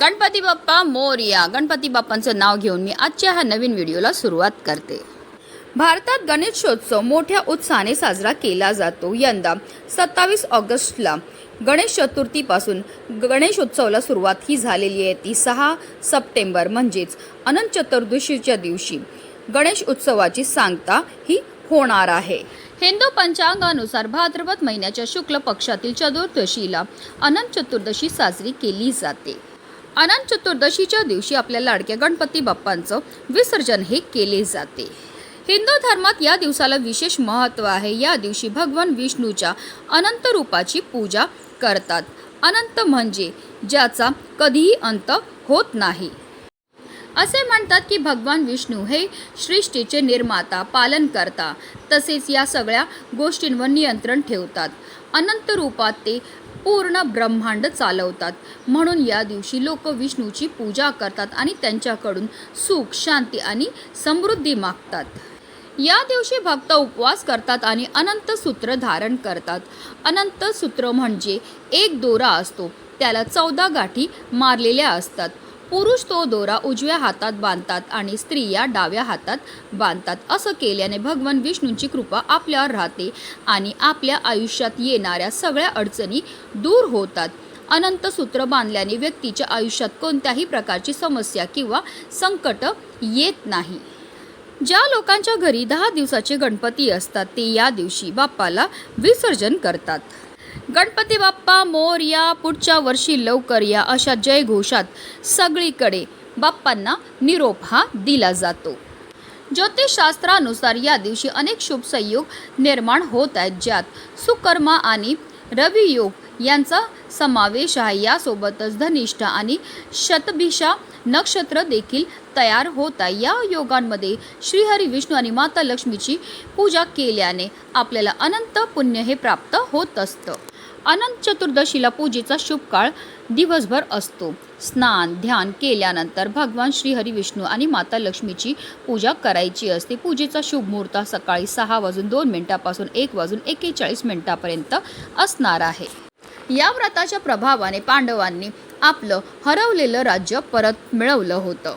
गणपती बाप्पा मोरया. गणपती बाप्पांचं नाव घेऊन मी आजच्या ह्या नवीन व्हिडिओला सुरुवात करते. भारतात गणेशोत्सव मोठ्या उत्साहाने साजरा केला जातो. यंदा सत्तावीस ऑगस्टला गणेश चतुर्थीपासून गणेशोत्सवाला सुरुवात ही झालेली आहे. ती सहा सप्टेंबर म्हणजेच अनंत चतुर्दशीच्या दिवशी गणेश उत्सवाची सांगता ही होणार आहे. हिंदू पंचांगानुसार भाद्रपद महिन्याच्या शुक्ल पक्षातील चतुर्दशीला अनंत चतुर्दशी साजरी केली जाते. अनंत चतुर्दशीच्या दिवशी आपल्या लाडक्या गणपती बाप्पांचं विसर्जन हे केले जाते. हिंदू धर्मात या दिवसाला विशेष महत्त्व आहे. या दिवशी भगवान विष्णूच्या अनंत रूपाची पूजा करतात. अनंत म्हणजे ज्याचा कधीही अंत होत नाही. असे म्हणतात की भगवान विष्णू हे सृष्टीचे निर्माता पालन करता तसेच या सगळ्या गोष्टींवर नियंत्रण ठेवतात. अनंत रूपात ते पूर्ण ब्रह्मांड चालवतात. म्हणून या दिवशी लोक विष्णूची पूजा करतात आणि त्यांच्याकडून सुख शांती आणि समृद्धी मागतात. या दिवशी भक्त उपवास करतात आणि अनंत सूत्र धारण करतात. अनंत सूत्र म्हणजे एक दोरा असतो. त्याला चौदा गाठी मारलेल्या असतात. पुरुष तो दोरा उजव्या हातात बांधतात आणि स्त्रिया डाव्या हातात बांधतात. असं केल्याने भगवान विष्णूंची कृपा आपल्यावर राहते आणि आपल्या आयुष्यात येणाऱ्या सगळ्या अडचणी दूर होतात. अनंत सूत्र बांधल्याने व्यक्तीच्या आयुष्यात कोणत्याही प्रकारची समस्या किंवा संकट येत नाही. ज्या लोकांच्या घरी दहा दिवसाचे गणपती असतात ते या दिवशी बाप्पाला विसर्जन करतात. गणपती बाप्पा मोर या पुढच्या वर्षी लवकर या अशा जयघोषात सगळीकडे बाप्पांना निरोप हा दिला जातो. ज्योतिषशास्त्रानुसार या दिवशी अनेक शुभ संयोग निर्माण होत आहेत ज्यात सुकर्मा आणि रवियोग यांचा समावेश आहे. यासोबतच धनिष्ठा आणि शतभिषा नक्षत्र देखील तयार होत. आहे या योगांमध्ये श्रीहरी विष्णू आणि माता लक्ष्मीची पूजा केल्याने आपल्याला अनंत पुण्य हे प्राप्त होत असतं. अनंत चतुर्दशीला पूजेचा शुभ काळ दिवसभर असतो. स्नान ध्यान केल्यानंतर भगवान श्रीहरी विष्णू आणि माता लक्ष्मीची पूजा करायची असते. पूजेचा शुभ मुहूर्त सकाळी सहा वाजून दोन मिनिटापासून एक वाजून एकेचाळीस मिनिटापर्यंत असणार आहे. या व्रताच्या प्रभावाने पांडवांनी आपलं हरवलेलं राज्य परत मिळवलं होतं.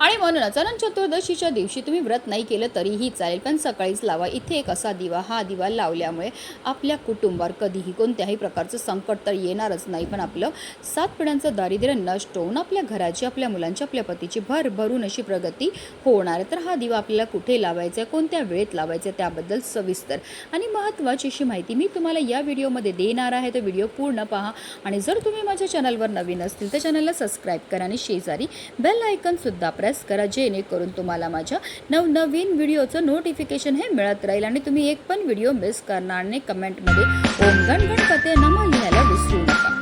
आणि म्हणूनच अनंत चतुर्दशीच्या दिवशी तुम्ही व्रत नाही केलं तरीही चालेल पण सकाळीच लावा. इथे एक असा दिवा हा दिवा लावल्यामुळे आपल्या कुटुंबावर कधीही कोणत्याही प्रकारचं संकट तर येणारच नाही पण आपलं सात पिढ्यांचं दारिद्र्य नष्ट होऊन आपल्या घराची आपल्या मुलांची आपल्या पतीची भरभरून अशी प्रगती होणार आहे. तर हा दिवा आपल्याला कुठे लावायचा आहे कोणत्या वेळेत लावायचा आहे त्याबद्दल सविस्तर आणि महत्त्वाची अशी माहिती मी तुम्हाला या व्हिडिओमध्ये देणार आहे. तर व्हिडिओ पूर्ण पहा आणि जर तुम्ही माझ्या चॅनलवर नवीन असतील तर चॅनलला सबस्क्राईब करा आणि शेजारी बेल आयकनसुद्धा प्रेस करा जेणेकरून तुम्हाला माझ्या नवनवीन व्हिडिओचं नोटिफिकेशन हे मिळत राहील आणि तुम्ही एक पण व्हिडिओ मिस करणार नाही. कमेंटमध्ये ओम गण गणपते नम लिहायला विसरू नका.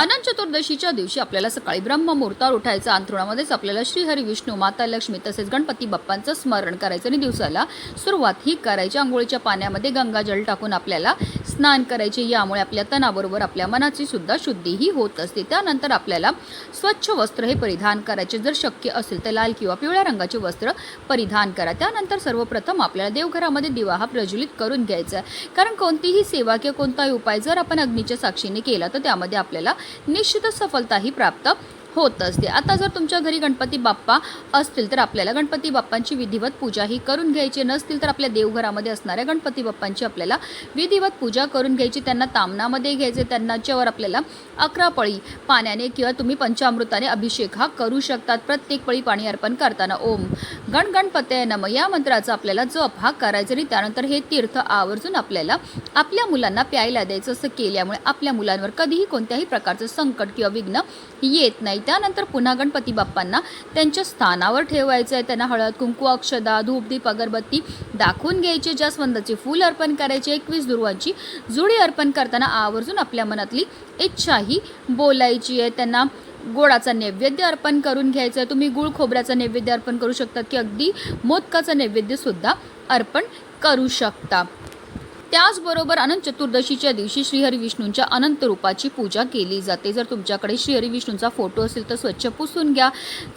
अनंत चतुर्दशीच्या दिवशी आपल्याला सकाळी ब्रह्म मुहूर्तावर उठायचं. अंथरुणामध्येच आपल्याला श्रीहरी विष्णू माता लक्ष्मी तसेच गणपती बाप्पांचं स्मरण करायचं आणि दिवसाला सुरुवात ही करायची. आंघोळीच्या पाण्यामध्ये गंगाजल टाकून आपल्याला स्नान करायचे. यामुळे आपल्या तणाबरोबर आपल्या मनाची सुद्धा शुद्धीही होत असते. त्यानंतर आपल्याला स्वच्छ वस्त्र हे परिधान करायचे. जर शक्य असेल तर लाल किंवा पिवळ्या रंगाचे वस्त्र परिधान करा. त्यानंतर सर्वप्रथम आपल्याला देवघरामध्ये दिवा हा प्रज्वलित करून घ्यायचा आहे. कारण कोणतीही सेवा किंवा कोणताही उपाय जर आपण अग्नीच्या साक्षीने केला तर त्यामध्ये आपल्याला निश्चितच सफलताही प्राप्त होत असते. आता जर तुमच्या घरी गणपती बाप्पा असतील तर आपल्याला गणपती बाप्पांची विधिवत पूजा ही करून घ्यायची नसतील तर आपल्या देवघरामध्ये असणाऱ्या गणपती बाप्पांची आपल्याला विधिवत पूजा करून घ्यायची. त्यांना तामनामध्ये घ्यायचे त्यांनाच्यावर आपल्याला अकरा पळी पाण्याने किंवा तुम्ही पंचामृताने अभिषेक हा करू शकतात. प्रत्येक पळी पाणी अर्पण करताना ओम गण गणपते नम या मंत्राचा आपल्याला जप हा करायचा. आणि त्यानंतर हे तीर्थ आवर्जून आपल्याला आपल्या मुलांना प्यायला द्यायचं असं केल्यामुळे आपल्या मुलांवर कधीही कोणत्याही प्रकारचं संकट किंवा विघ्न येत नाही. त्यानंतर पुन्हा गणपती बाप्पांना त्यांच्या स्थानावर ठेवायचं आहे त्यांना हळद कुंकू अक्षदा धूपदीप अगरबत्ती दाखवून घ्यायचे. जास्वंदाचे फूल अर्पण करायचे एकवीस दुर्वांची जुडी अर्पण करताना आवर्जून आपल्या मनातली इच्छाही बोलायची आहे. त्यांना गोडाचा नैवेद्य अर्पण करून घ्यायचं आहे तुम्ही गुळ खोबऱ्याचा नैवेद्य अर्पण करू शकता की अगदी मोदकाचा नैवेद्यसुद्धा अर्पण करू शकता. त्याचबरोबर अनंत चतुर्दशीच्या दिवशी श्रीहरी विष्णूंच्या अनंत रूपाची पूजा केली जाते. जर तुमच्याकडे श्रीहरी विष्णूंचा फोटो असेल तर स्वच्छ पुसून घ्या.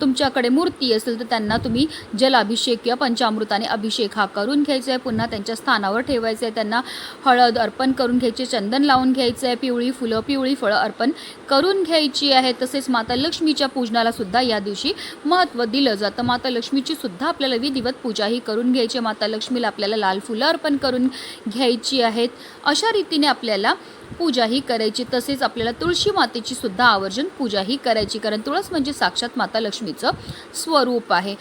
तुमच्याकडे मूर्ती असेल तर त्यांना तुम्ही जलाभिषेक किंवा पंचामृताने अभिषेक हा करून घ्यायचा आहे पुन्हा त्यांच्या स्थानावर ठेवायचं आहे त्यांना हळद अर्पण करून घ्यायचे चंदन लावून घ्यायचं आहे पिवळी फुलं पिवळी फळं अर्पण करून घ्यायची आहे. तसेच माता लक्ष्मीच्या पूजनाला सुद्धा या दिवशी महत्त्व दिलं जातं. माता लक्ष्मीची सुद्धा आपल्याला विधिवत पूजा ही करून घ्यायची. आहे. माता लक्ष्मीला आपल्याला लाल फुलं अर्पण करून घ्यायची. आहेत. अशा रीतीने आपल्याला पूजा ही करायची तसेच आपल्याला तुळशी मातेची सुद्धा आवर्जन पूजा ही करायची. कारण तुळस म्हणजे साक्षात माता लक्ष्मीचं स्वरूप आहे.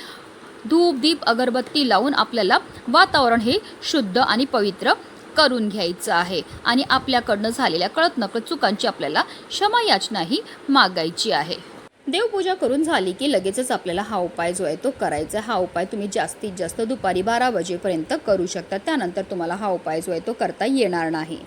धूप दीप अगरबत्ती लावून आपल्याला वातावरण हे शुद्ध आणि पवित्र करून घ्यायचं आहे. आणि आपल्याकडनं झालेल्या कळत नकळत चुकांची आपल्याला क्षमा याचनाही मागायची आहे. देवपूजा करून झाली की लगेचच आपल्याला हा उपाय जो आहे तो करायचा हा उपाय तुम्ही जास्तीत जास्त दुपारी बारा वाजेपर्यंत करू शकता. त्यानंतर तुम्हाला हा उपाय जो आहे तो करता येणार नाही.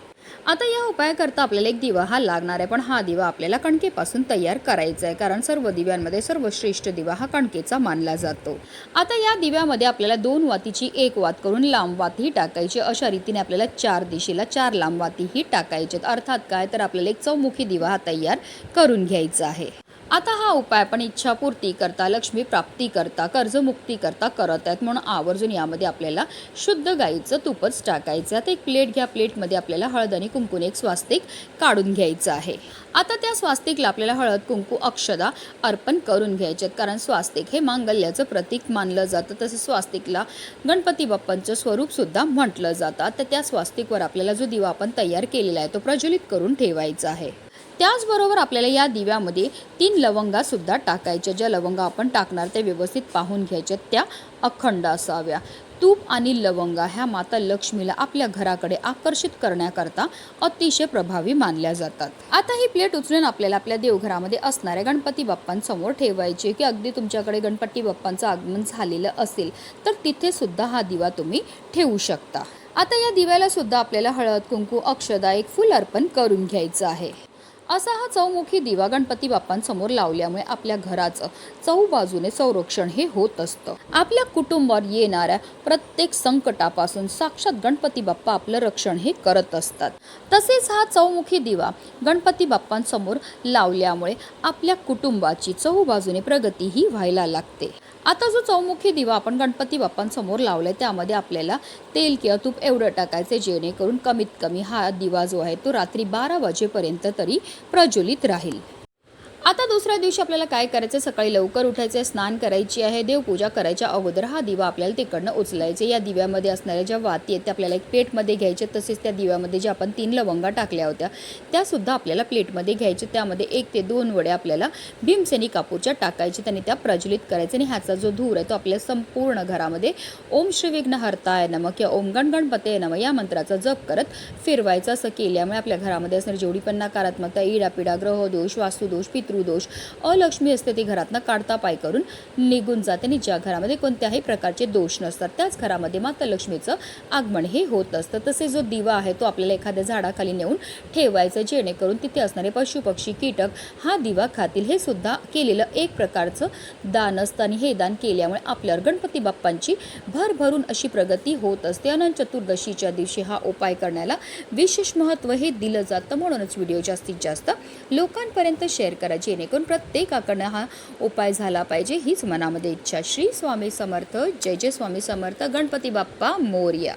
आता या उपायाकरता आपल्याला एक दिवा हा लागणार आहे. पण हा दिवा आपल्याला कणकेपासून तयार करायचा आहे. कारण सर्व दिव्यांमध्ये सर्वश्रेष्ठ दिवा हा कणकेचा मानला जातो. आता या दिव्यामध्ये आपल्याला दोन वातीची एक वात करून लांब वातही टाकायची. अशा रीतीने आपल्याला चार दिशेला चार लांब वातीही टाकायच्यात अर्थात काय? तर आपल्याला एक चौमुखी दिवा हा तयार करून घ्यायचा आहे. आता हा उपाय आपण इच्छापूर्ती करता लक्ष्मी प्राप्ती करता कर्जमुक्ती करता करत आहेत म्हणून आवर्जून यामध्ये आपल्याला शुद्ध गाईचं तुपच टाकायचं आता एक प्लेट घ्या प्लेटमध्ये आपल्याला हळद आणि कुंकून एक स्वास्तिक काढून घ्यायचं आहे. आता त्या स्वास्तिकला आपल्याला हळद कुंकू अक्षदा अर्पण करून घ्यायच्यात कारण स्वास्तिक हे मांगल्याचं प्रतीक मानलं जातं. तसेच स्वास्तिकला गणपती बाप्पांचं स्वरूपसुद्धा म्हटलं जातं. तर त्या स्वास्तिकवर आपल्याला जो दिवा आपण तयार केलेला आहे तो प्रज्वलित करून ठेवायचा आहे. त्याचबरोबर आपल्याला या दिव्यामध्ये तीन लवंगासुद्धा टाकायच्या. ज्या लवंगा आपण टाकणार त्या व्यवस्थित पाहून घ्यायच्या. त्या अखंड असाव्या. तूप आणि लवंगा ह्या माता लक्ष्मीला आपल्या घराकडे आकर्षित करण्याकरता अतिशय प्रभावी मानल्या जातात. आता ही प्लेट उचलून आपल्याला आपल्या देवघरामध्ये असणाऱ्या गणपती बाप्पांसमोर ठेवायची की अगदी तुमच्याकडे गणपती बाप्पांचं आगमन झालेलं असेल तर तिथे सुद्धा हा दिवा तुम्ही ठेवू शकता. आता या दिव्याला सुद्धा आपल्याला हळद कुंकू अक्षदा एक फुल अर्पण करून घ्यायचं आहे. असा हा चौमुखी दिवा गणपती बाप्पांसमोर लावल्यामुळे आपल्या घराचं चौबाजूने संरक्षण हे होत असतं. आपल्या कुटुंबावर येणाऱ्या प्रत्येक संकटापासून साक्षात गणपती बाप्पा आपलं रक्षण हे करत असतात. तसेच हा चौमुखी दिवा गणपती बाप्पांसमोर लावल्यामुळे आपल्या कुटुंबाची चौबाजूने प्रगती ही व्हायला लागते. आता जो चौमुखी दिवा आपण गणपती बाप्पांसमोर लावलाय त्यामध्ये आपल्याला तेल किंवा तूप एवढं टाकायचे जेणेकरून कमीत कमी हा दिवा जो आहे तो रात्री बारा वाजेपर्यंत तरी प्रज्वलित राहील. आता दुसऱ्या दिवशी आपल्याला काय करायचं? सकाळी लवकर उठायचं स्नान करायची आहे. देवपूजा करायच्या अगोदर हा दिवा आपल्याला तिकडनं उचलायचे. या दिव्यामध्ये असणाऱ्या ज्या वाती आहेत त्या आपल्याला एक प्लेटमध्ये घ्यायचे तसेच त्या दिव्यामध्ये ज्या आपण तीन लवंगा टाकल्या होत्या त्यासुद्धा आपल्याला प्लेटमध्ये घ्यायचे त्यामध्ये एक ते दोन वडे आपल्याला भीमसेनी कापूरच्या टाकायचे त्याने त्या प्रज्वलित करायचे आणि ह्याचा जो धूर आहे तो आपल्या संपूर्ण घरामध्ये ओम श्री विघ्न हरताय नम किंवा ओम गण गणपते नम या मंत्राचा जप करत फिरवायचं. असं केल्यामुळे आपल्या घरामध्ये असणारी जेवढी पण नकारात्मकता इडापिडा ग्रहदोष वास्तुदोष पितृदोष अलक्ष्मी असते ती घरातनं काढता पाय करून निघून जाते. आणि ज्या घरामध्ये कोणत्याही प्रकारचे दोष नसतात. त्याच घरामध्ये माता लक्ष्मीचं आगमन हे होत असतं. तसे जो दिवा आहे तो आपल्याला एखाद्या झाडाखाली नेऊन ठेवायचा जेणेकरून तिथे असणारे पशुपक्षी कीटक हा दिवा खातील. हे सुद्धा केलेलं एक प्रकारचं दान असतं. आणि हे दान केल्यामुळे आपल्यावर गणपती बाप्पांची भरभरून अशी प्रगती होत असते. अनंत चतुर्दशीच्या दिवशी हा उपाय करण्याला विशेष महत्त्व हे दिलं जातं. म्हणूनच व्हिडिओ जास्तीत जास्त लोकांपर्यंत शेअर करायची जेणेकरून प्रत्येकाकडनं हा उपाय झाला पाहिजे हीच मनामध्ये इच्छा. श्री स्वामी समर्थ जय जय स्वामी समर्थ गणपती बाप्पा मोर्या.